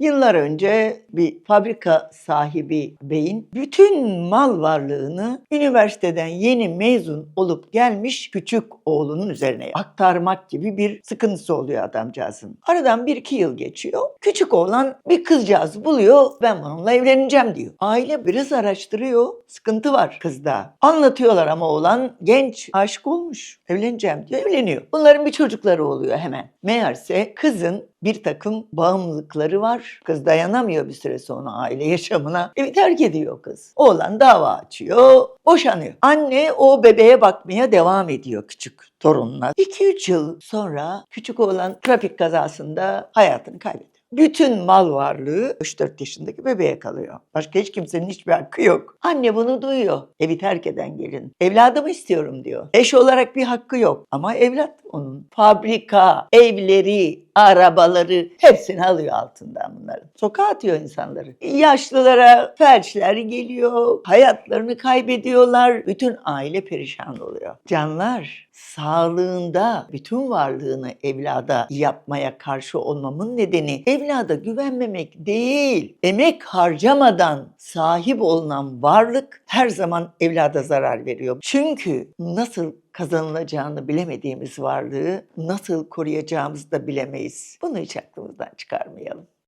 Yıllar önce bir fabrika sahibi beyin bütün mal varlığını üniversiteden yeni mezun olup gelmiş küçük oğlunun üzerine aktarmak gibi bir sıkıntısı oluyor adamcağızın. Aradan bir iki yıl geçiyor. Küçük oğlan bir kızcağız buluyor. Ben bununla evleneceğim diyor. Aile biraz araştırıyor. Sıkıntı var kızda. Anlatıyorlar ama oğlan genç aşık olmuş. Evleneceğim diyor. Evleniyor. Bunların bir çocukları oluyor hemen. Meğerse kızın bir takım bağımlılıkları var. Kız dayanamıyor bir süre sonra aile yaşamına. Evi terk ediyor kız. Oğlan dava açıyor, boşanıyor. Anne o bebeğe bakmaya devam ediyor küçük torununa. 2-3 yıl sonra küçük oğlan trafik kazasında hayatını kaybediyor. Bütün mal varlığı 3-4 yaşındaki bebeğe kalıyor. Başka hiç kimsenin hiçbir hakkı yok. Anne bunu duyuyor. Evi terk eden gelin. Evladımı istiyorum diyor. Eş olarak bir hakkı yok. Ama evlat onun. Fabrika, evleri, arabaları hepsini alıyor altından bunların. Sokağa atıyor insanları. Yaşlılara felçler geliyor. Hayatlarını kaybediyorlar. Bütün aile perişan oluyor. Canlar sağlığında bütün varlığını evlada yapmaya karşı olmamın nedeni evlada güvenmemek değil. Emek harcamadan sahip olunan varlık her zaman evlada zarar veriyor. Çünkü nasıl kazanılacağını bilemediğimiz varlığı nasıl koruyacağımızı da bilemeyiz. Bunu hiç aklımızdan çıkarmayalım.